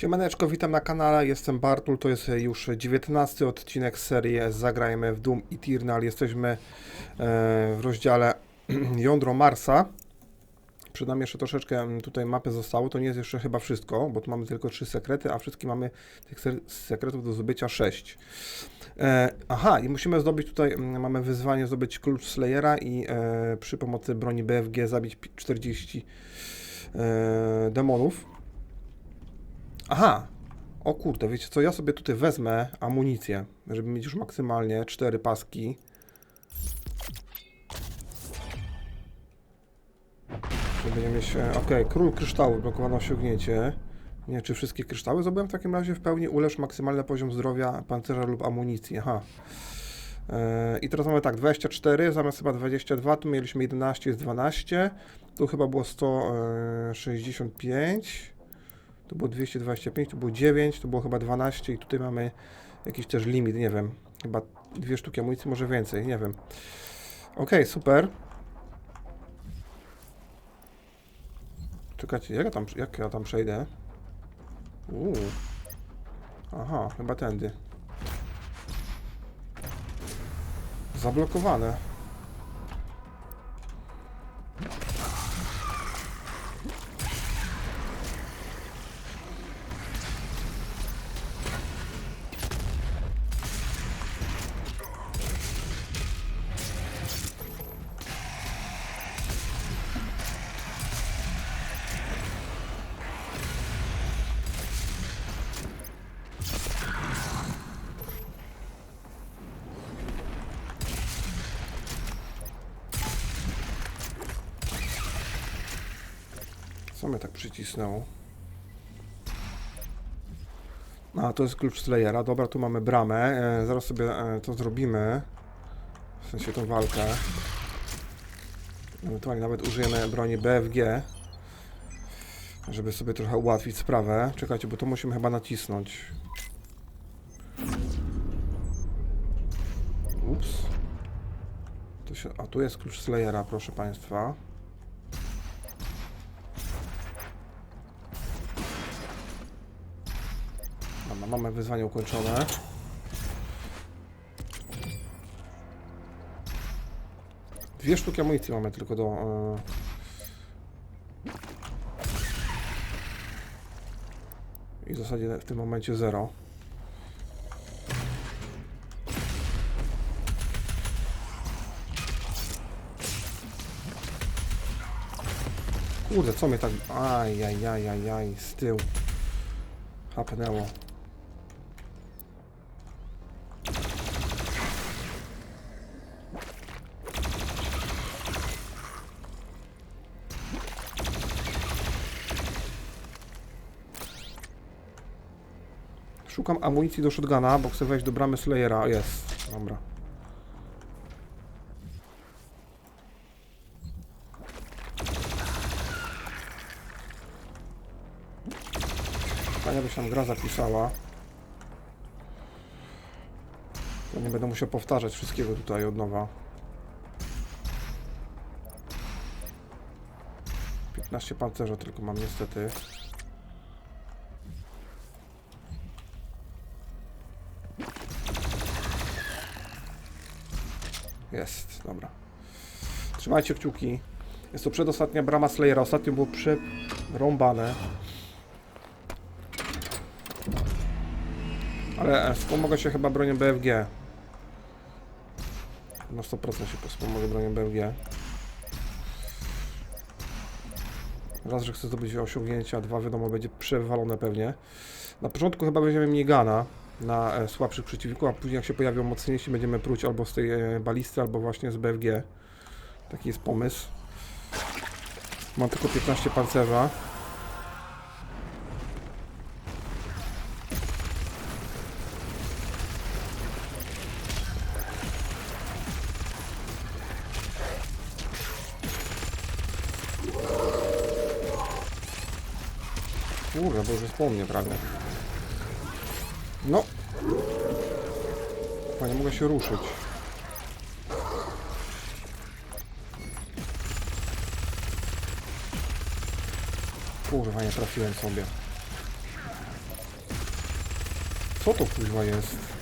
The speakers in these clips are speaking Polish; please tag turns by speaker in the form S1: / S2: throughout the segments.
S1: Siemaneczko, witam na kanale, jestem Bartul, to jest już 19 odcinek serii Zagrajmy w Doom Eternal. Jesteśmy e, w rozdziale Jądro Marsa. Przed nami jeszcze troszeczkę mm, tutaj mapy zostało, to nie jest jeszcze chyba wszystko, bo tu mamy tylko trzy sekrety, a wszystkie mamy tych se- sekretów do zdobycia 6. E, aha, i musimy zdobyć tutaj, mm, mamy wyzwanie zdobyć klucz Slayera i e, przy pomocy broni BFG zabić pi- 40 e, demonów. Aha! O kurde, wiecie co, ja sobie tutaj wezmę amunicję, żeby mieć już maksymalnie cztery paski. Żeby będziemy mieć... e, Okej, król kryształu, blokowane osiągnięcie. Nie, czy wszystkie kryształy zdobyłem w takim razie w pełni? Ulecz maksymalny poziom zdrowia pancerza lub amunicji, aha. E, I teraz mamy tak, 24, zamiast chyba 22, tu mieliśmy 11, jest 12. Tu chyba było 165. Tu było 225, tu było 9, tu było chyba 12 i tutaj mamy jakiś też limit, nie wiem. Chyba dwie sztuki amunicji, może więcej, nie wiem. Okej, super. Czekajcie, jak ja tam, jak ja tam przejdę? Uuu. Aha, chyba tędy. Zablokowane. Co tak przycisnęło? A, to jest klucz Slayera. Dobra, tu mamy bramę. E, zaraz sobie e, to zrobimy. W sensie tą walkę. Ewentualnie nawet użyjemy broni BFG. Żeby sobie trochę ułatwić sprawę. Czekajcie, bo to musimy chyba nacisnąć. Ups. Się, a tu jest klucz Slayera, proszę Państwa. Mamy wyzwanie ukończone. Dwie sztuki amunicji mamy tylko do... e, I w zasadzie w tym momencie zero. Kurde, co mnie tak... Aj, aj, aj, aj, aj, z tyłu. Hapnęło. Szukam amunicji do shotguna, bo chcę wejść do bramy Slayera. Jest, dobra. Fajnie by się tam gra zapisała. To nie będę musiał powtarzać wszystkiego tutaj od nowa. 15 pancerza tylko mam niestety. Jest, dobra. Trzymajcie kciuki. Jest to przedostatnia brama Slayera. Ostatnio było przerąbane. Ale wspomogę się chyba bronią BFG. Na 100% się wspomogę bronią BFG. Raz, że chcę zdobyć osiągnięcia, dwa wiadomo będzie przewalone pewnie. Na początku chyba weźmiemy minigana na e, słabszych przeciwników, a później jak się pojawią mocniejsi będziemy próć albo z tej e, balisty, albo właśnie z BFG. Taki jest pomysł. Mam tylko 15 pancerza. Kurde, bo już jest po mnie prawie. No. Chyba nie mogę się ruszyć. Kurwa, nie trafiłem sobie. Co to kurwa jest?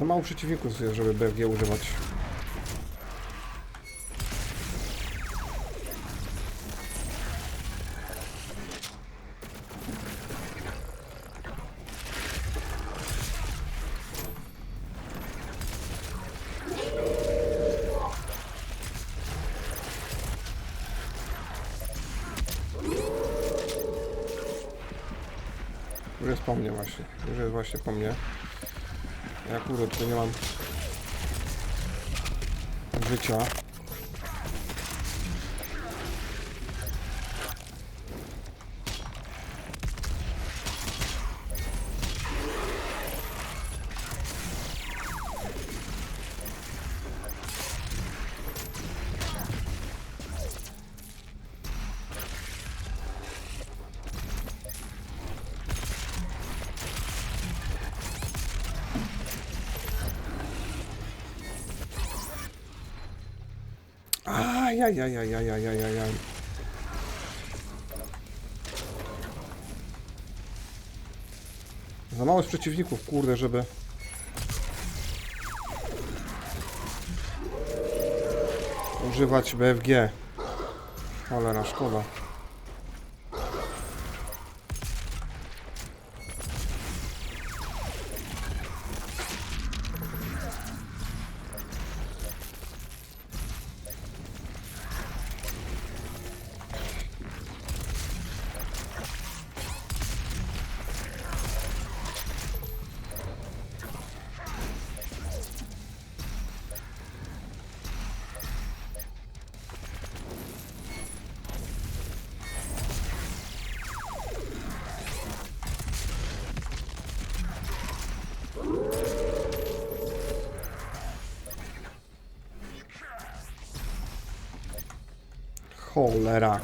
S1: Za mało przeciwników jest, żeby BFG używać. Już jest po mnie właśnie. Już jest właśnie po mnie. Ja kurde, tutaj nie mam życia. Ajajajajajajajajaj. Za mało jest przeciwników, kurde, żeby... Używać BFG. Cholera, szkoda. Cholera.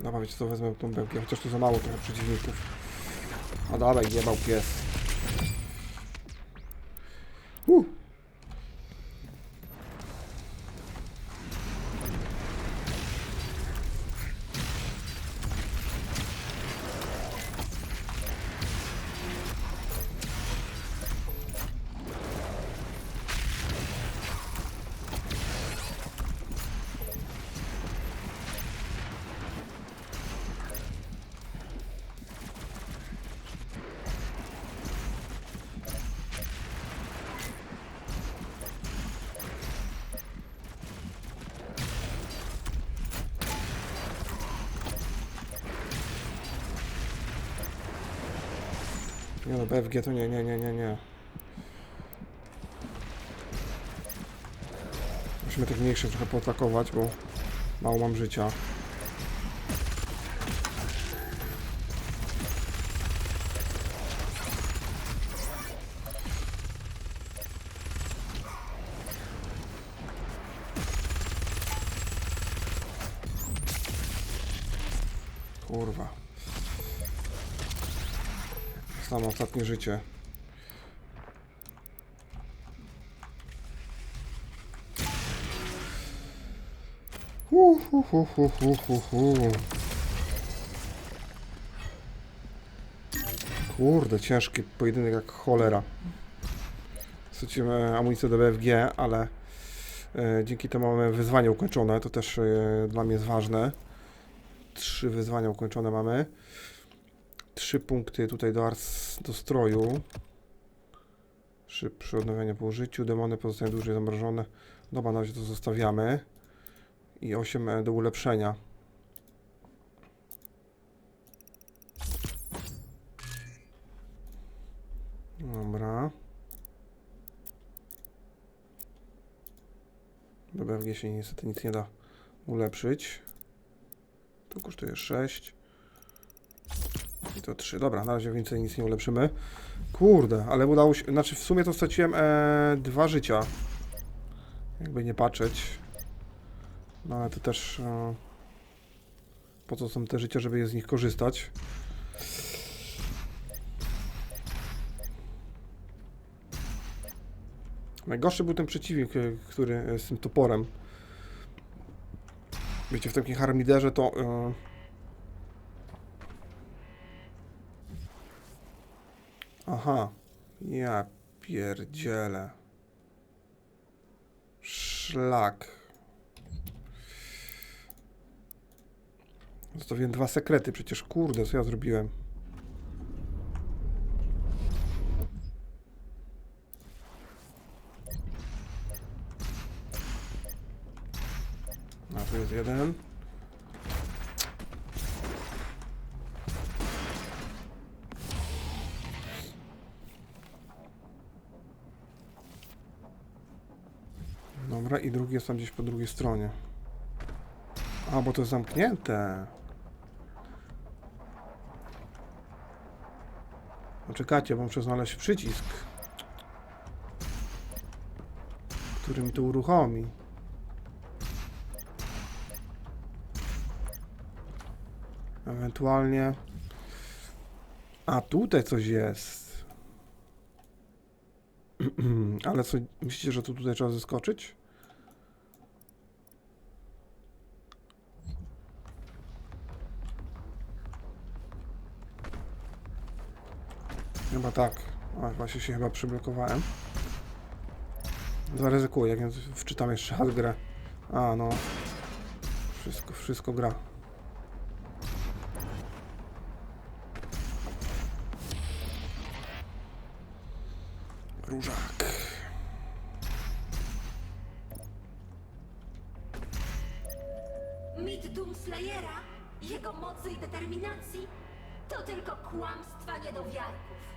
S1: Dobra, wiecie co, wezmę tą bełkę, chociaż tu za mało trochę przeciwników. A dalej, jebał pies. Nie no, BFG to nie, nie, nie, nie, nie. Musimy tych mniejszych trochę poatakować, bo mało mam życia. Ostatnie życie. Hu, hu, hu, hu. Kurde, ciężki pojedynek jak cholera. Stracimy amunicję do BFG, ale e, dzięki temu mamy wyzwanie ukończone. To też e, dla mnie jest ważne. Trzy wyzwania ukończone mamy. Trzy punkty tutaj do, ars, do stroju. Szybsze odnowienie po użyciu. Demony pozostają dłużej zamrożone. Dobra, na razie to zostawiamy. i 8 e, do ulepszenia. Dobra. Do BFG się niestety nic nie da ulepszyć. To kosztuje 6. To 3. Dobra, na razie więcej nic nie ulepszymy. Kurde, ale udało się. Znaczy, w sumie to straciłem e, dwa życia. Jakby nie patrzeć. No ale to też. E, po co są te życia, żeby je z nich korzystać? Najgorszy był ten przeciwnik, e, który e, z tym toporem. Wiecie, w takim harmiderze to. E, Aha. Ja pierdzielę. Szlak. Zostawiłem dwa sekrety, przecież kurde, co ja zrobiłem? A tu jest jeden. Jest tam gdzieś po drugiej stronie. A, bo to jest zamknięte. Poczekajcie, bo muszę znaleźć przycisk. Który mi to uruchomi. Ewentualnie... A, tutaj coś jest. Ale co, myślicie, że tu tutaj trzeba zeskoczyć? Chyba tak. A, właśnie się chyba przyblokowałem. Zaryzykuję, więc wczytam jeszcze raz grę. A, no. Wszystko, wszystko gra. Różak.
S2: Mit Doomslayera, jego mocy i determinacji to tylko kłamstwa niedowiarków.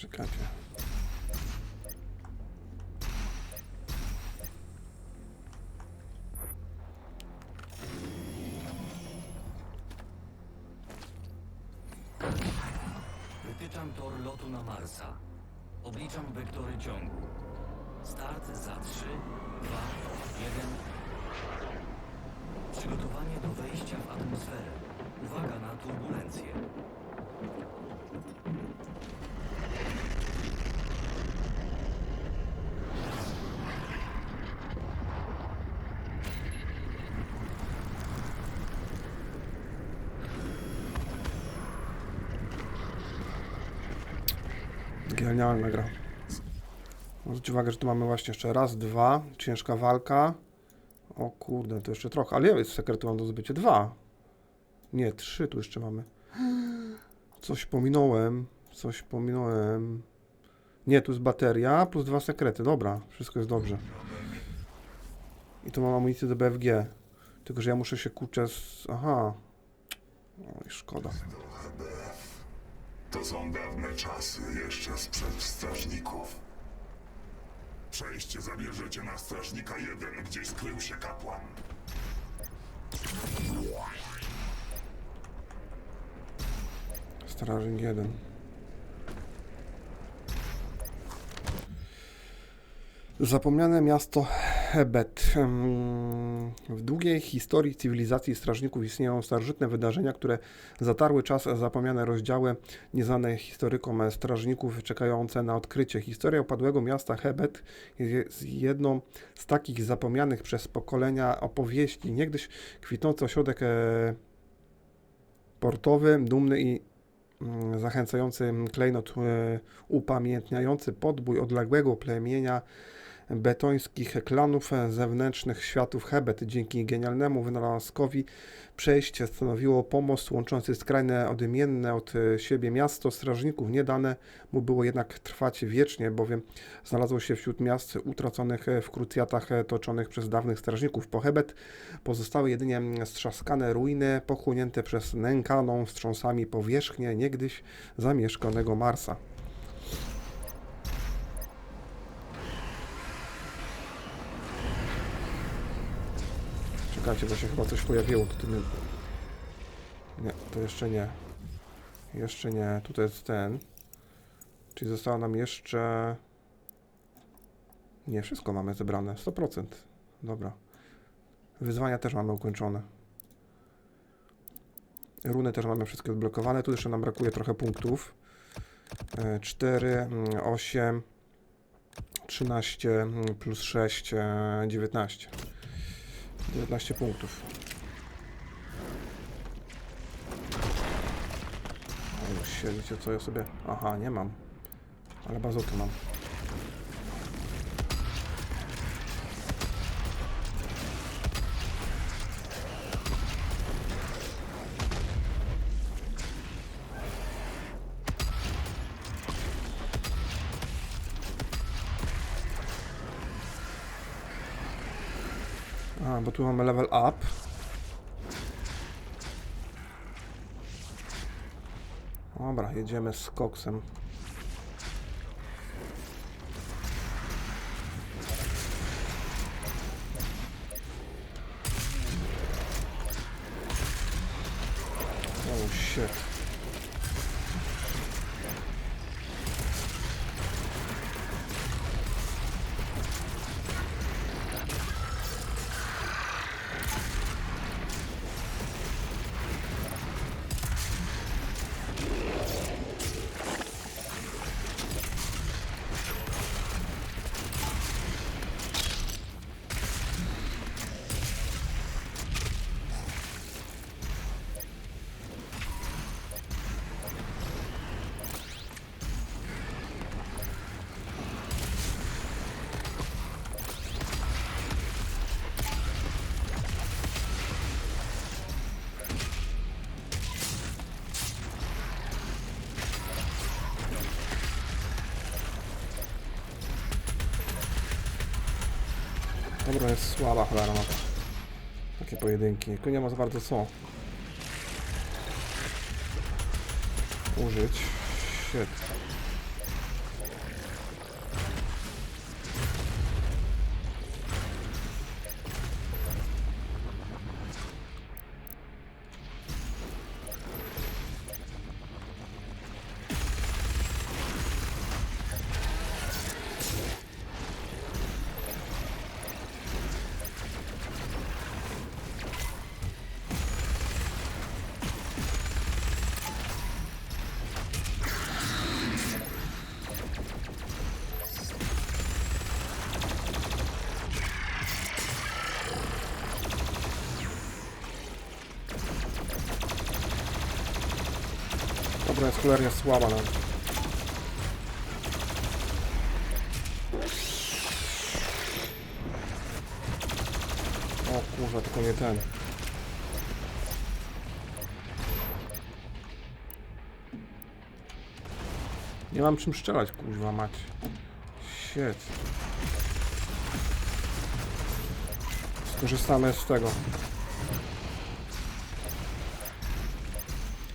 S1: Czekajcie.
S3: Wytyczam tor lotu na Marsa. Obliczam wektory ciągu. Start za 3, 2, 1. Przygotowanie do wejścia w atmosferę. Uwaga na turbulencje.
S1: Genialna gra. Zwróćcie uwagę, że tu mamy właśnie jeszcze raz, dwa, ciężka walka. O kurde, to jeszcze trochę, ale ja jest sekretu mam do zbycia dwa. Nie, trzy tu jeszcze mamy. Coś pominąłem, coś pominąłem. Nie, tu jest bateria plus dwa sekrety, dobra, wszystko jest dobrze. I tu mam amunicję do BFG. Tylko, że ja muszę się kurczę z... Aha. Oj, szkoda.
S4: To są dawne czasy, jeszcze sprzed strażników. Przejście zabierzecie na strażnika 1, gdzie skrył się kapłan.
S1: Strażnik 1. Zapomniane miasto Hebet. W długiej historii cywilizacji strażników istnieją starożytne wydarzenia, które zatarły czas zapomniane rozdziały nieznane historykom strażników czekające na odkrycie. Historia opadłego miasta Hebet jest jedną z takich zapomnianych przez pokolenia opowieści. Niegdyś kwitnący ośrodek e, portowy, dumny i mm, zachęcający klejnot e, upamiętniający podbój odległego plemienia betońskich klanów zewnętrznych światów Hebet. Dzięki genialnemu wynalazkowi przejście stanowiło pomost łączący skrajne, odmienne od siebie miasto strażników. Nie dane mu było jednak trwać wiecznie, bowiem znalazło się wśród miast utraconych w krucjatach toczonych przez dawnych strażników. Po Hebet pozostały jedynie strzaskane ruiny pochłonięte przez nękaną wstrząsami powierzchnię niegdyś zamieszkanego Marsa. Czekajcie, bo się chyba coś pojawiło. To nie... nie, to jeszcze nie. Jeszcze nie. Tutaj jest ten. Czyli zostało nam jeszcze... Nie, wszystko mamy zebrane. 100%. Dobra. Wyzwania też mamy ukończone. Runy też mamy wszystkie odblokowane. Tu jeszcze nam brakuje trochę punktów. E, 4, 8, 13 mm, plus 6, e, 19. 19 punktów. O, już siedzicie, co ja sobie... Aha, nie mam. Ale bazukę mam. A, bo tu mamy level up. Dobra, jedziemy z koksem. Oh shit. Dobra, jest słaba cholera mapa. Takie pojedynki. Tylko nie ma za bardzo co. Użyć. Jest cholernie słaba no. O kurwa, tylko nie ten. Nie mam czym strzelać, kurwa mać. Shit. Skorzystamy z tego.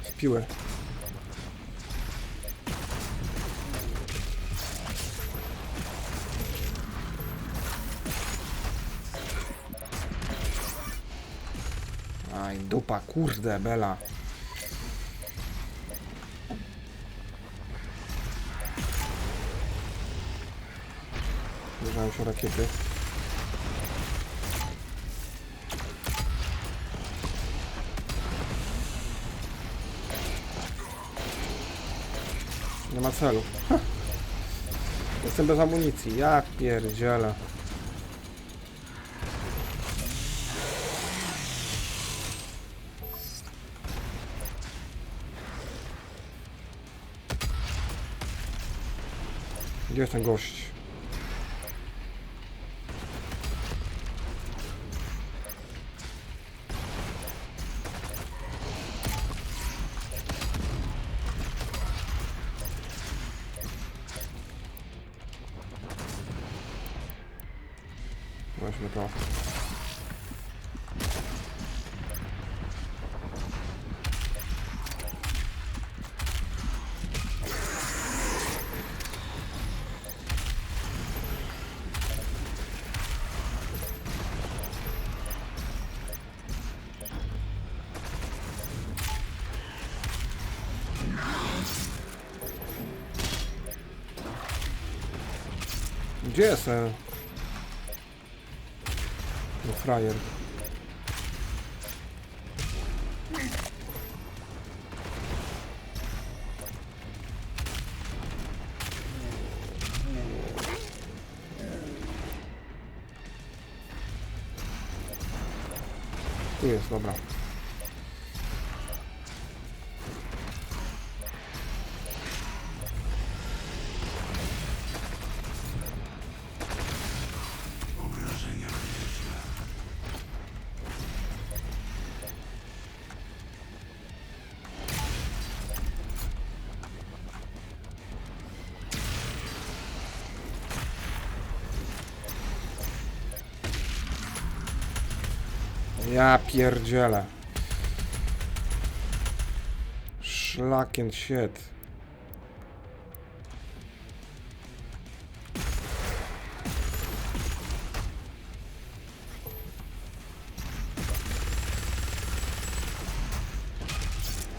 S1: Z piły. Dupa, kurde, bela. Zbliżają się rakiety. Nie ma celu. Jestem bez amunicji. Ja pierdzielę. Gdzie jest ten gość? Jest ten... No frajer. Tu jest, dobra. Ja pierdzielę. Szlakiem shit.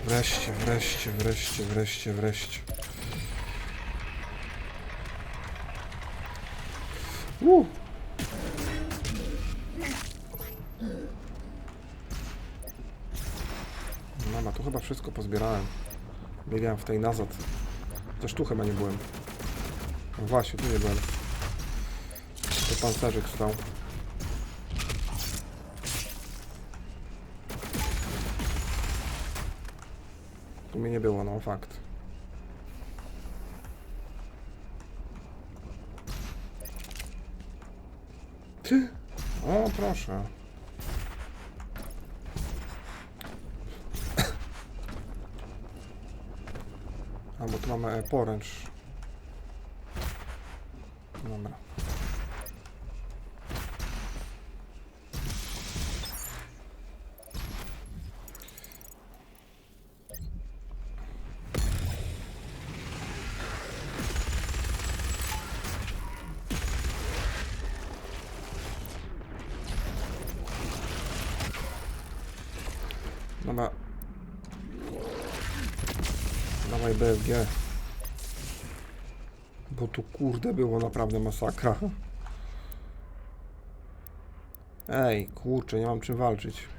S1: Wreszcie, wreszcie, wreszcie, wreszcie, wreszcie. Uh. Pozbierałem. Biegałem w tej nazad. Też tu chyba nie byłem. No właśnie, tu nie byłem. To pancerzyk stał. Tu mnie nie było, no fakt. Ty! O, proszę. Bo tu mamy e, poręcz. Dobra. Dawaj BFG. Bo tu kurde było naprawdę masakra. Ej, kurczę, nie mam czym walczyć.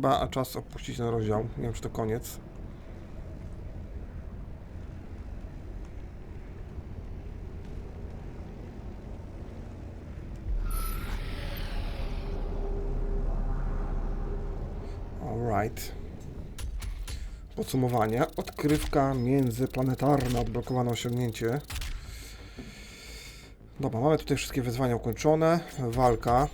S1: Chyba czas opuścić ten rozdział. Nie wiem, czy to koniec. Alright. Podsumowanie. Odkrywka międzyplanetarna, odblokowane osiągnięcie. Dobra, mamy tutaj wszystkie wyzwania ukończone. Walka.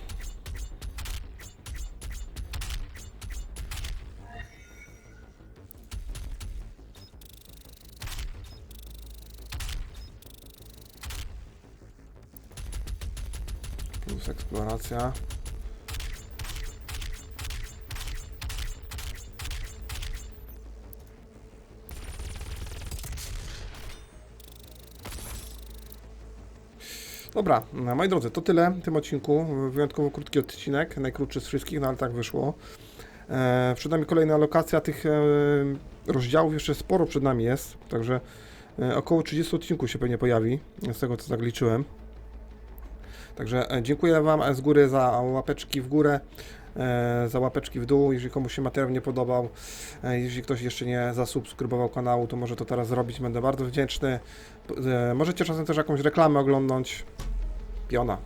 S1: Dobra, moi drodzy, to tyle w tym odcinku. Wyjątkowo krótki odcinek, najkrótszy z wszystkich, no ale tak wyszło. E, przed nami kolejna lokacja tych e, rozdziałów, jeszcze sporo przed nami jest, także e, około 30 odcinków się pewnie pojawi, z tego co tak liczyłem. Także e, dziękuję Wam z góry za łapeczki w górę, e, za łapeczki w dół, jeżeli komuś się materiał nie podobał. E, Jeśli ktoś jeszcze nie zasubskrybował kanału, to może to teraz zrobić, będę bardzo wdzięczny. E, Możecie czasem też jakąś reklamę oglądnąć. Piona.